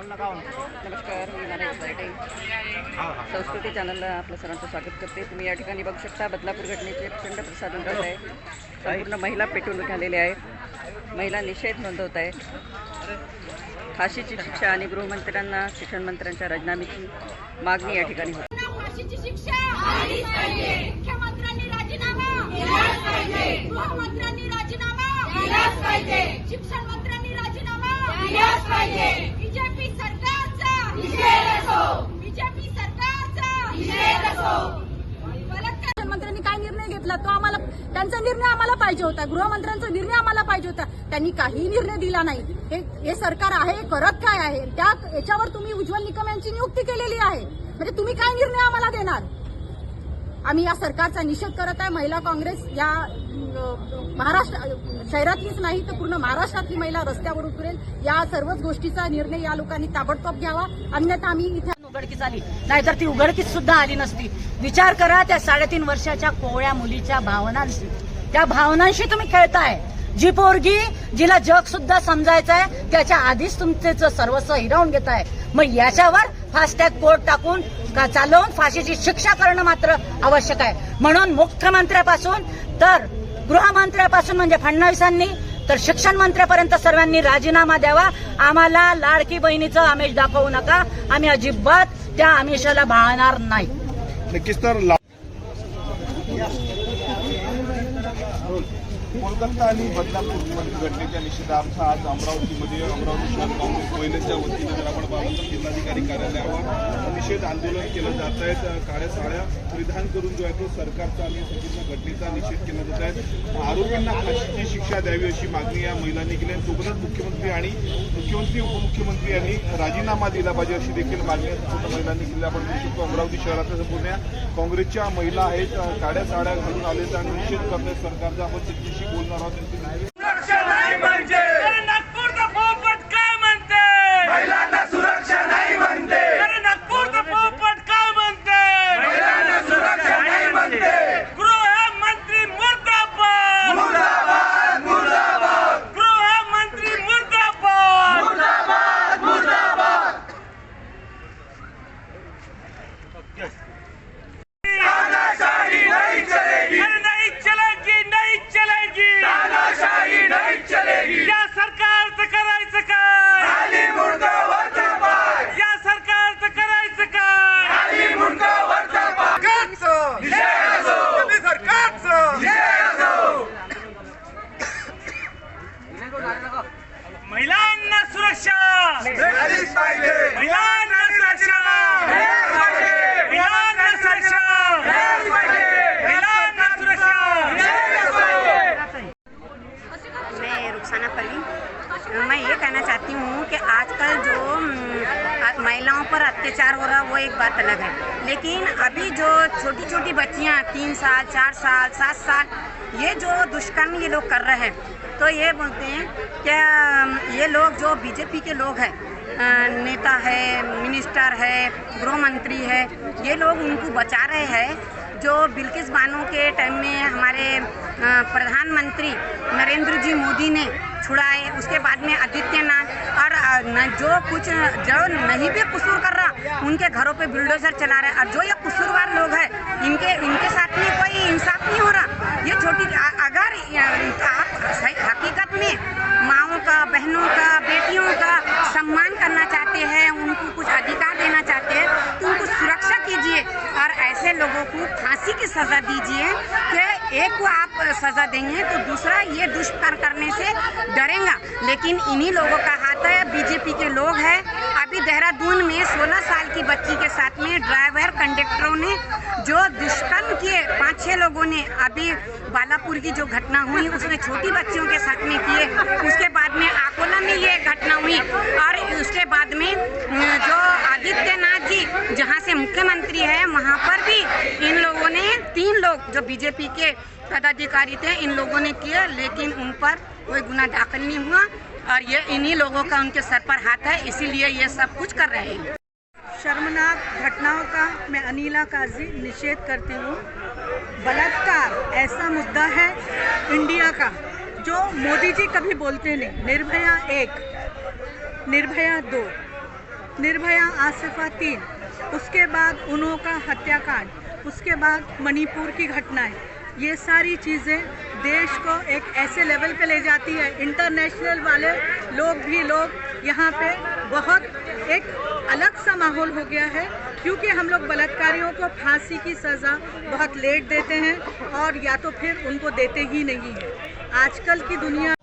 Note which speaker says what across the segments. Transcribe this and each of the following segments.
Speaker 1: नमस्कार मी नारायण सायटे संस्कृती चॅनलला आपलं सर्वांचं स्वागत करते. तुम्ही या ठिकाणी बघू शकता बदलापूर घटनेचे प्रचंड प्रसारण करत आहे. संपूर्ण महिला पेटून आलेल्या आहेत महिला निषेध नोंदवत आहेत फाशीची शिक्षा आणि गृहमंत्र्यांना शिक्षण मंत्र्यांच्या राजीनाम्याची मागणी या ठिकाणी होती.
Speaker 2: फाशीची शिक्षा झालीच पाहिजे मुख्यमंत्र्यांनी राजीनामा दिलाच पाहिजे गृहमंत्र्यांनी राजीनामा दिलाच पाहिजे शिक्षण मंत्र्यांनी राजीनामा दिलाच पाहिजे बीजेपी सरकारचा निषेध असो बीजेपी सरकारचा निषेध असो बलात्कार
Speaker 3: मंत्र्यांनी काय निर्णय घेतला? तो आम्हाला त्यांचा निर्णय आम्हाला पाहिजे होता. गृहमंत्र्यांचा निर्णय आम्हाला पाहिजे होता. त्यांनी काही निर्णय दिला नाही. हे सरकार आहे हे करत काय आहे? त्या याच्यावर तुम्ही उज्ज्वल निकम यांची नियुक्ती केलेली आहे. म्हणजे तुम्ही काय निर्णय आम्हाला देणार? आम्ही या सरकारचा निषेध करत आहे. महिला काँग्रेस या महाराष्ट्र शहरातलीच नाही तर पूर्ण महाराष्ट्रातली महिला रस्त्यावर उतरेल. या सर्वच गोष्टीचा निर्णय या लोकांनी ताबडतोब घ्यावा. अन्यथा आम्ही इथे
Speaker 4: उघडकीस आली. नाहीतर ती उघडकीस सुद्धा आली नसती. विचार करा त्या साडेतीन वर्षाच्या कोवळ्या मुलीच्या भावनांशी. त्या भावनांशी तुम्ही खेळताय. जी पोरगी जिला जग सुद्धा समजायचंय त्याच्या आधीच तुमचं सर्वस्व हिरावून घेत आहे मग याच्यावर फास्टॅग कोर्ट टाकून चालवून फाशीची शिक्षा करणं मात्र आवश्यक आहे. म्हणून मुख्यमंत्र्यापासून तर गृहमंत्र्यापासून म्हणजे फडणवीसांनी तर शिक्षण मंत्र्यापर्यंत सर्वांनी राजीनामा द्यावा. आम्हाला लाडकी बहिणीचं आमिष दाखवू नका. आम्ही अजिबात त्या आमिषाला भाळणार नाही.
Speaker 5: नक्कीच तर कोलकाता आणि बदलापूर घटनेच्या निषेधार्थ आज अमरावतीमध्ये अमरावती शहर काँग्रेस महिलेच्या वतीने जर आपण पाहिलं तर जिल्हाधिकारी कार्यालयावर निषेध आंदोलन केलं जात आहे. काळ्या साड्या परिधान करून जो आहे तो सरकारचा आणि संपूर्ण घटनेचा निषेध केला जात आहे. आरोपींना फाशीची शिक्षा द्यावी अशी मागणी या महिलांनी केली आहे. सोबतच मुख्यमंत्री आणि मुख्यमंत्री उपमुख्यमंत्री यांनी राजीनामा दिला पाहिजे अशी देखील मागणी संपूर्ण महिलांनी केली आपण बघू शकतो अमरावती शहरात संपूर्ण काँग्रेसच्या महिला आहेत. काळ्या साड्या घालून आलेत आणि निषेध करण्यात सरकारचा आपण त्यांच्याशी बोलणार आहोत
Speaker 6: महिलाओं पर अत्याचार हो रहा वो एक बात अलग है। लेकिन अभी जो छोटी छोटी बच्चियाँ तीन साल चार साल सात साल ये जो दुष्कर्म ये लोग कर रहे हैं तो ये बोलते हैं कि अम, ये लोग जो बीजेपी के लोग हैं नेता है मिनिस्टर है गृह मंत्री है ये लोग उनको बचा रहे हैं जो बिल्किस बानो के टाइम में हमारे प्रधानमंत्री नरेंद्र जी मोदी ने छुड़ाए उसके बाद में आदित्यनाथ और जो कुछ, जो नहीं भी कसूर कर रहा, उनके घरों पे बुलडोजर चला रहे और जो ये कसूरवार लोग हैं, इनके इनके साथ में कोई इंसाफ नहीं हो रहा। ये छोटी अगर आप हकीकत में माओं का, बहनों का, बेटियों का सम्मान करना चाहते हैं, उनको कुछ अधिकार देना चाहते हैं तो उनको सुरक्षा कीजिए। और ऐसे लोगों को फांसी की सजा दीजिए कि एक को आप सजा देंगे तो दूसरा ये दुष्कर्म करने से डरेगा। लेकिन इन्हीं लोगों का हाथ है बीजेपी के लोग हैं। अभी देहरादून में 16 साल की बच्ची के साथ में ड्राइवर कंडक्टरों ने, जो दुष्कर्म किए, पाँच छह लोगों ने, अभी बालापुर की जो घटना हुई उसमें छोटी बच्चियों के साथ में किए। उसके बाद में आकोला में ये घटना हुई। और उसके बाद में जो आदित्यनाथ जी, जहाँ से मुख्यमंत्री है, वहाँ पर भी तीन लोग जो बीजेपी के पदाधिकारी थे, इन लोगों ने किए लेकिन उन पर कोई गुना दाखिल नहीं हुआ और ये इन्हीं लोगों का उनके सर पर हाथ है, इसीलिए ये सब कुछ कर रहे हैं।
Speaker 3: शर्मनाक घटनाओं का मैं अनिला काजी निषेध करती हूँ। बलात्कार ऐसा मुद्दा है इंडिया का, जो मोदी जी कभी बोलते नहीं। निर्भया एक, निर्भया दो,
Speaker 7: निर्भया आसिफा तीन, उसके बाद उनो का हत्याकांड। उसके बाद मणिपुर की घटनाएँ। ये सारी चीज़ें देश को एक ऐसे लेवल पे ले जाती है। इंटरनेशनल वाले लोग भी लोग यहाँ पे बहुत एक अलग सा माहौल हो गया है, क्योंकि हम लोग बलात्कारियों को फांसी की सज़ा बहुत लेट देते हैं और या तो फिर उनको देते ही नहीं हैं। आजकल की दुनिया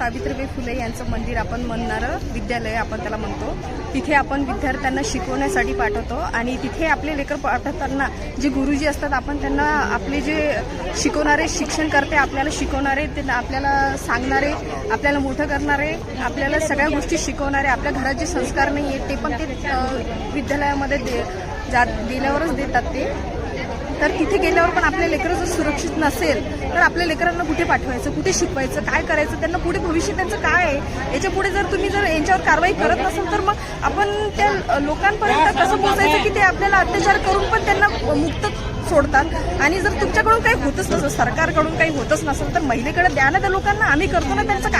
Speaker 8: सावित्रीबाई फुले यांचं मंदिर आपण म्हणणारं विद्यालय आपण त्याला म्हणतो. तिथे आपण विद्यार्थ्यांना शिकवण्यासाठी पाठवतो आणि तिथे आपले लेकर पाठवताना जे गुरुजी असतात आपण त्यांना आपले जे शिकवणारे शिक्षण करते आपल्याला शिकवणारे त्यांना आपल्याला सांगणारे आपल्याला मोठं करणारे आपल्याला सगळ्या गोष्टी शिकवणारे आपल्या घरात जे संस्कार नाही आहेत ते पण ते विद्यालयामध्ये दे जात दिल्यावरच देतात ते. तर तिथे गेल्यावर पण आपले लेकरं जर सुरक्षित नसेल तर आपल्या लेकरांना कुठे पाठवायचं कुठे शिकवायचं काय करायचं त्यांना पुढे भविष्य त्यांचं काय आहे याच्यापुढे जर तुम्ही जर यांच्यावर कारवाई करत नसाल तर मग आपण त्या लोकांपर्यंत कसं पोहोचायचं की ते आपल्याला अत्याचार करून पण त्यांना मुक्त सोडतात? आणि जर तुमच्याकडून काही होतच नसेल सरकारकडून काही होतच नसेल तर महिलेकडे द्या ना त्या लोकांना आम्ही करतो ना त्यांचं